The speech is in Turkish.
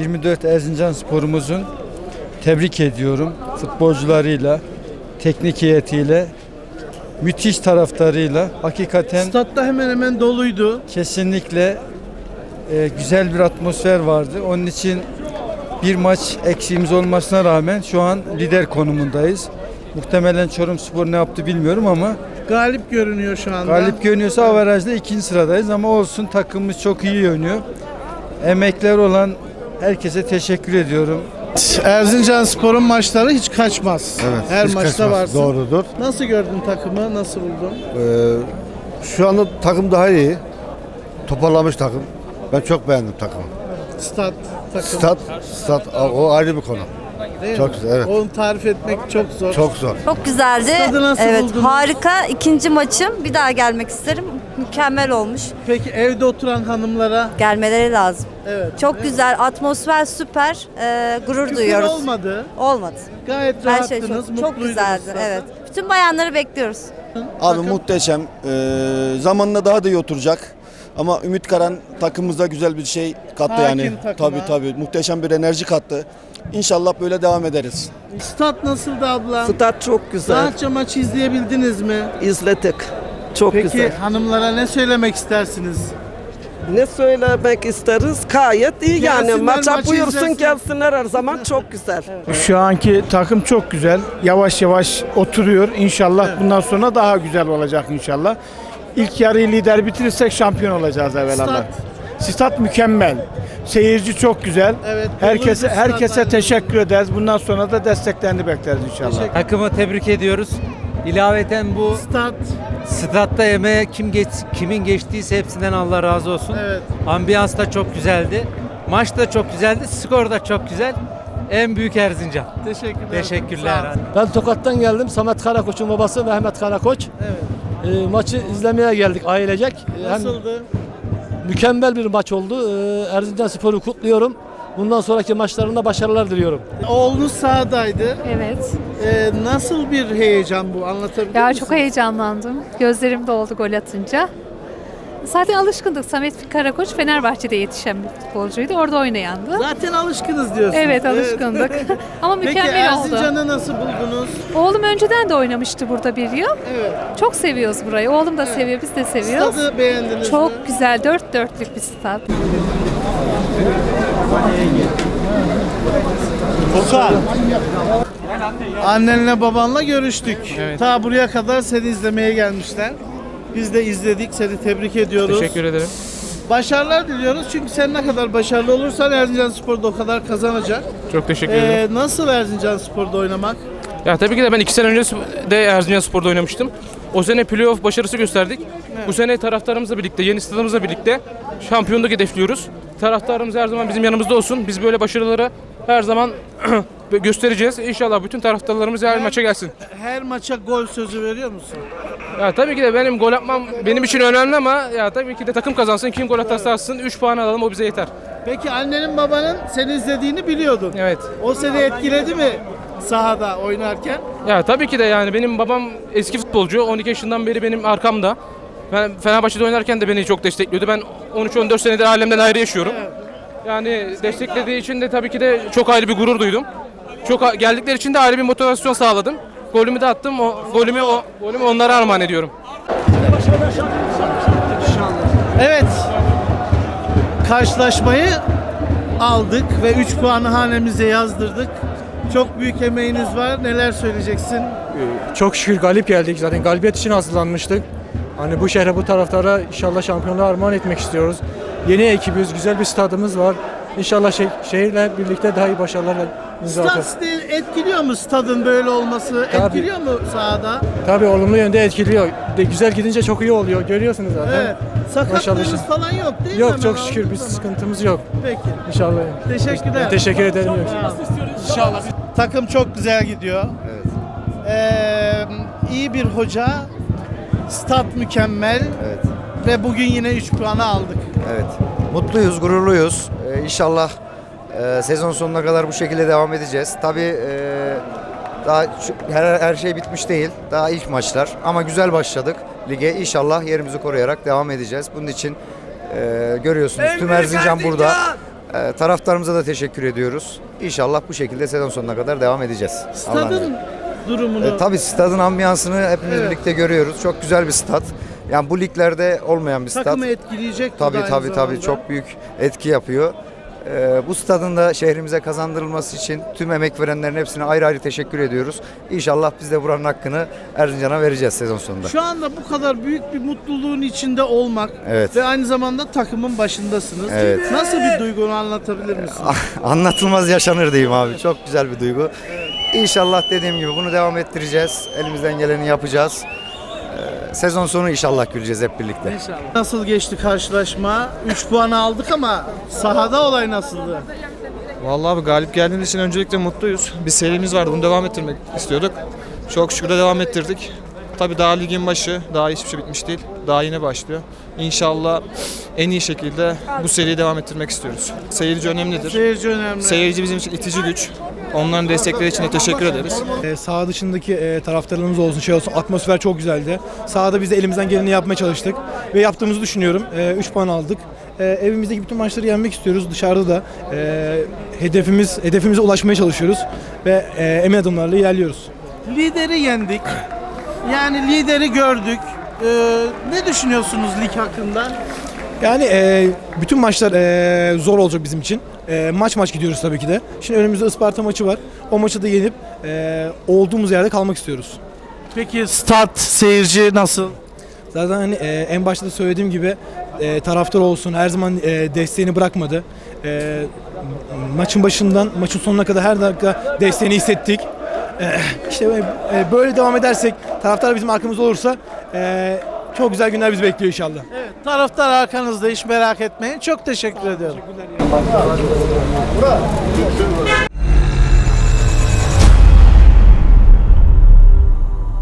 24 Erzincan sporumuzun tebrik ediyorum. Futbolcularıyla, teknik heyetiyle, müthiş taraftarıyla hakikaten Statta hemen hemen doluydu. kesinlikle e, güzel bir atmosfer vardı. Onun için bir maç eksiğimiz olmasına rağmen şu an lider konumundayız. Muhtemelen Çorum Spor ne yaptı bilmiyorum ama Galip görünüyor şu anda. galip görünüyorsa averajda ikinci sıradayız ama olsun takımımız çok iyi oynuyor. Emekler olan herkese teşekkür ediyorum. Erzincan Spor'un maçları hiç kaçmaz. Evet, Her hiç maçta kaçmaz. varsın. Doğrudur. Nasıl gördün takımı? Nasıl buldun? Ee, şu anda takım daha iyi. Toparlamış takım. Ben çok beğendim takımı. Stat takımı. Stat, stat o ayrı bir konu. değil çok mi? güzel, evet. Onu tarif etmek çok zor. Çok zor. Çok güzeldi. Stadı nasıl evet, buldunuz? harika. İkinci maçım. Bir daha gelmek isterim. Mükemmel olmuş. Peki evde oturan hanımlara Gelmeleri lazım. evet. Çok güzel. Atmosfer süper. Ee, gurur Küfür duyuyoruz. olmadı. Olmadı. Gayet Her rahattınız, şey çok, çok güzeldi. zaten. Evet. Bütün bayanları bekliyoruz. Abi Takım- muhteşem. Ee, zamanla daha da iyi oturacak. Ama Ümit Karan takımımıza güzel bir şey kattı Hakim yani. takıma. Tabii tabii. Muhteşem bir enerji kattı. İnşallah böyle devam ederiz. Stat nasıldı abla? Stat çok güzel. Rahatça maçı izleyebildiniz mi? İzledik. Çok Peki güzel. hanımlara ne söylemek istersiniz? Ne söylemek isteriz? Gayet iyi yani. Gelsinler, Maça maçı buyursun izlesin. gelsinler her zaman çok güzel. Şu anki takım çok güzel. Yavaş yavaş oturuyor. İnşallah bundan sonra daha güzel olacak inşallah. İlk yarıyı lider bitirirsek şampiyon olacağız evvelallah. Stat mükemmel. Seyirci çok güzel. Evet, Herkese doluydu stat herkese aynı. teşekkür ederiz. Bundan sonra da desteklerini bekleriz inşallah. Takımı tebrik ediyoruz. İlaveten bu Stat. Statta yemeğe kim geç, kimin geçtiyse hepsinden Allah razı olsun. Evet. Ambiyans da çok güzeldi. Maç da çok güzeldi. Skor da çok güzel. En büyük Erzincan. Teşekkürler. Teşekkürler. Ben Tokat'tan geldim. Samet Karakoç'un babası Mehmet Karakoç. Evet. Ee, maçı izlemeye geldik ailecek. Ee, hem Nasıldı? mükemmel bir maç oldu. Ee, Erzincan Spor'u kutluyorum. Bundan sonraki maçlarında başarılar diliyorum. Oğlunuz sahadaydı. Evet. Ee, nasıl bir heyecan bu? Anlatabilir Ya misin? çok heyecanlandım. Gözlerim doldu gol atınca. Zaten alışkındık. Samet Karakoç Fenerbahçe'de yetişen bir futbolcuydu. Orada oynayandı. Zaten alışkınız diyorsunuz. Evet alışkındık. Ama Peki mükemmel oldu. Erzincan'ı nasıl buldunuz? Oğlum önceden de oynamıştı burada bir yıl. Evet. Çok seviyoruz burayı. Oğlum da seviyor, biz de seviyoruz. Stadı beğendiniz mi? Çok güzel, dört dörtlük bir stat. Okan. Annenle babanla görüştük. Ta buraya kadar seni izlemeye gelmişler. Biz de izledik. Seni tebrik ediyoruz. Teşekkür ederim. Başarılar diliyoruz. Çünkü sen ne kadar başarılı olursan Erzincan Spor da o kadar kazanacak. Çok teşekkür ederim. Ee, nasıl Erzincan Spor'da oynamak? Ya tabii ki de ben iki sene önce de Erzincan Spor'da oynamıştım. O sene playoff başarısı gösterdik. Bu sene taraftarımızla birlikte, yeni stadımızla birlikte şampiyonluk hedefliyoruz. Taraftarımız her zaman bizim yanımızda olsun. Biz böyle başarıları her zaman göstereceğiz. İnşallah bütün taraftarlarımız her maça gelsin. Her maça gol sözü veriyor musun? Ya tabii ki de benim gol atmam benim için önemli ama ya tabii ki de takım kazansın. Kim gol atarsa atsın. 3 puan alalım o bize yeter. Peki annenin babanın seni izlediğini biliyordun. Evet. O seni etkiledi mi sahada oynarken? Ya tabii ki de yani benim babam eski futbolcu. 12 yaşından beri benim arkamda. Ben Fenerbahçe'de oynarken de beni çok destekliyordu. Ben 13-14 senedir ailemden ayrı yaşıyorum. Yani desteklediği için de tabii ki de çok ayrı bir gurur duydum. Çok geldikleri için de ayrı bir motivasyon sağladım. Golümü de attım. O golümü o golümü onlara armağan ediyorum. Evet. Karşılaşmayı aldık ve 3 puanı hanemize yazdırdık. Çok büyük emeğiniz var. Neler söyleyeceksin? Çok şükür galip geldik. Zaten galibiyet için hazırlanmıştık. Hani bu şehre bu taraftara inşallah şampiyonluğa armağan etmek istiyoruz. Yeni ekibiz, güzel bir stadımız var. İnşallah şeh- şehirle birlikte daha iyi başarılarla imza Stat etkiliyor mu stadın böyle olması? Tabii. Etkiliyor mu sahada? Tabii olumlu yönde etkiliyor. De güzel gidince çok iyi oluyor. Görüyorsunuz zaten. Evet. Sakatlığınız Maşallah. falan yok değil mi? Yok Hemen çok şükür bir sıkıntımız yok. Peki. İnşallah. Teşekkürler. Teşekkür ederim. İnşallah. Takım çok güzel gidiyor. Evet. Ee, iyi bir hoca. Stat mükemmel. Evet. Ve bugün yine 3 puanı aldık. Evet. Mutluyuz, gururluyuz. Ee, inşallah e, sezon sonuna kadar bu şekilde devam edeceğiz. Tabii e, daha her, her şey bitmiş değil. Daha ilk maçlar ama güzel başladık lige. İnşallah yerimizi koruyarak devam edeceğiz. Bunun için Ee, görüyorsunuz tüm Erzincan burada. Ee, taraftarımıza da teşekkür ediyoruz. İnşallah bu şekilde sezon sonuna kadar devam edeceğiz. Stadın durumunu E, tabii stadın ambiyansını hepimiz Evet. birlikte görüyoruz. Çok güzel bir stat. Yani bu liglerde olmayan bir stat. takımı etkileyecek. Tabii tabii tabii çok büyük etki yapıyor. Ee, bu stadın da şehrimize kazandırılması için tüm emek verenlerin hepsine ayrı ayrı teşekkür ediyoruz. İnşallah biz de buranın hakkını Erzincan'a vereceğiz sezon sonunda. Şu anda bu kadar büyük bir mutluluğun içinde olmak Evet. ve aynı zamanda takımın başındasınız. Evet. Nasıl bir duygu onu anlatabilir misin? Anlatılmaz yaşanır diyeyim abi. Çok güzel bir duygu. İnşallah dediğim gibi bunu devam ettireceğiz. Elimizden geleni yapacağız. Sezon sonu inşallah güleceğiz hep birlikte. Nasıl geçti karşılaşma? 3 puanı aldık ama sahada olay nasıldı? Vallahi abi galip geldiğimiz için öncelikle mutluyuz. Bir serimiz vardı bunu devam ettirmek istiyorduk. Çok şükür de devam ettirdik. Tabii daha ligin başı, daha hiçbir şey bitmiş değil. Daha yeni başlıyor. İnşallah en iyi şekilde bu seriyi devam ettirmek istiyoruz. Seyirci önemlidir. Seyirci önemli. Seyirci bizim için itici güç. Onların destekleri için de teşekkür ederiz. E, saha dışındaki e, taraftarlarımız olsun şey olsun atmosfer çok güzeldi. Sahada biz de elimizden geleni yapmaya çalıştık ve yaptığımızı düşünüyorum. 3 puan aldık. E, evimizdeki bütün maçları yenmek istiyoruz. Dışarıda da e, hedefimiz hedefimize ulaşmaya çalışıyoruz ve e, emin adımlarla ilerliyoruz. Lideri yendik. Yani lideri gördük. Ee, ne düşünüyorsunuz lig hakkında? Yani e, bütün maçlar e, zor olacak bizim için. E, maç maç gidiyoruz tabii ki de. Şimdi önümüzde Isparta maçı var. O maçı da yenip e, olduğumuz yerde kalmak istiyoruz. Peki start seyirci nasıl? Zaten hani e, en başta da söylediğim gibi e, taraftar olsun her zaman e, desteğini bırakmadı. E, maçın başından maçın sonuna kadar her dakika desteğini hissettik. E, işte e, böyle devam edersek taraftar bizim arkamızda olursa e, çok güzel günler bizi bekliyor inşallah. Evet, taraftar arkanızda hiç merak etmeyin. Çok teşekkür ediyorum.